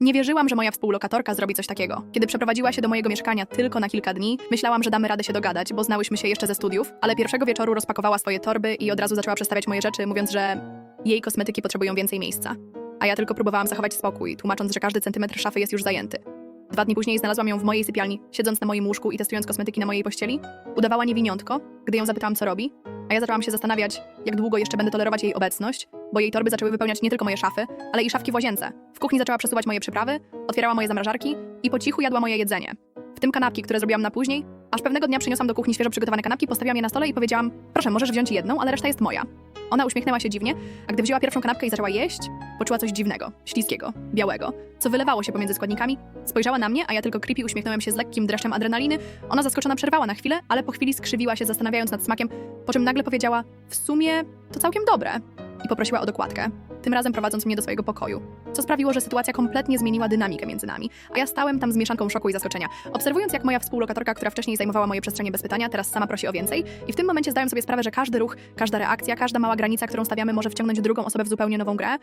Nie wierzyłam, że moja współlokatorka zrobi coś takiego. Kiedy przeprowadziła się do mojego mieszkania tylko na kilka dni, myślałam, że damy radę się dogadać, bo znałyśmy się jeszcze ze studiów, ale pierwszego wieczoru rozpakowała swoje torby i od razu zaczęła przestawiać moje rzeczy, mówiąc, że jej kosmetyki potrzebują więcej miejsca. A ja tylko próbowałam zachować spokój, tłumacząc, że każdy centymetr szafy jest już zajęty. Dwa dni później znalazłam ją w mojej sypialni, siedząc na moim łóżku i testując kosmetyki na mojej pościeli. Udawała niewiniątko, gdy ją zapytałam, co robi, a ja zaczęłam się zastanawiać, jak długo jeszcze będę tolerować jej obecność, bo jej torby zaczęły wypełniać nie tylko moje szafy, ale i szafki w łazience. W kuchni zaczęła przesuwać moje przyprawy, otwierała moje zamrażarki i po cichu jadła moje jedzenie. W tym kanapki, które zrobiłam na później, aż pewnego dnia przyniosłam do kuchni świeżo przygotowane kanapki, postawiłam je na stole i powiedziałam: Proszę, możesz wziąć jedną, ale reszta jest moja. Ona uśmiechnęła się dziwnie, a gdy wzięła pierwszą kanapkę i zaczęła jeść, poczuła coś dziwnego, śliskiego, białego, co wylewało się pomiędzy składnikami. Spojrzała na mnie, a ja tylko creepy uśmiechnąłem się z lekkim dreszczem adrenaliny. Ona zaskoczona przerwała na chwilę, ale po chwili skrzywiła się, zastanawiając nad smakiem, po czym nagle powiedziała: W sumie to całkiem dobre. I poprosiła o dokładkę, tym razem prowadząc mnie do swojego pokoju. Co sprawiło, że sytuacja kompletnie zmieniła dynamikę między nami, a ja stałem tam z mieszanką szoku i zaskoczenia. Obserwując, jak moja współlokatorka, która wcześniej zajmowała moje przestrzenie bez pytania, teraz sama prosi o więcej, i w tym momencie zdałem sobie sprawę, że każdy ruch, każda reakcja, każda mała granica, którą stawiamy, może wciągnąć drugą osobę w zupełnie nową grę.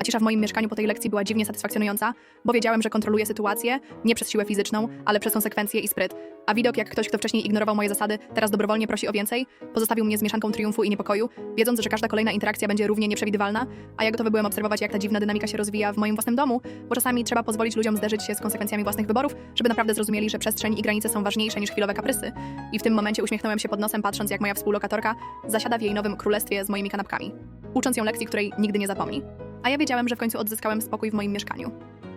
A cisza w moim mieszkaniu po tej lekcji była dziwnie satysfakcjonująca, bo wiedziałem, że kontroluję sytuację nie przez siłę fizyczną, ale przez konsekwencje i spryt. A widok, jak ktoś, kto wcześniej ignorował moje zasady, teraz dobrowolnie prosi o więcej, pozostawił mnie z mieszanką triumfu i niepokoju, wiedząc, że każda kolejna interakcja będzie równie nieprzewidywalna, a ja gotowy byłem obserwować, jak ta dziwna dynamika się rozwija w moim własnym domu, bo czasami trzeba pozwolić ludziom zderzyć się z konsekwencjami własnych wyborów, żeby naprawdę zrozumieli, że przestrzeń i granice są ważniejsze niż chwilowe kaprysy. I w tym momencie uśmiechnąłem się pod nosem, patrząc, jak moja współlokatorka zasiada w jej nowym królestwie z moimi kanapkami, ucząc ją lekcji, której nigdy nie zapomni. A ja wiedziałem, że w końcu odzyskałem spokój w moim mieszkaniu.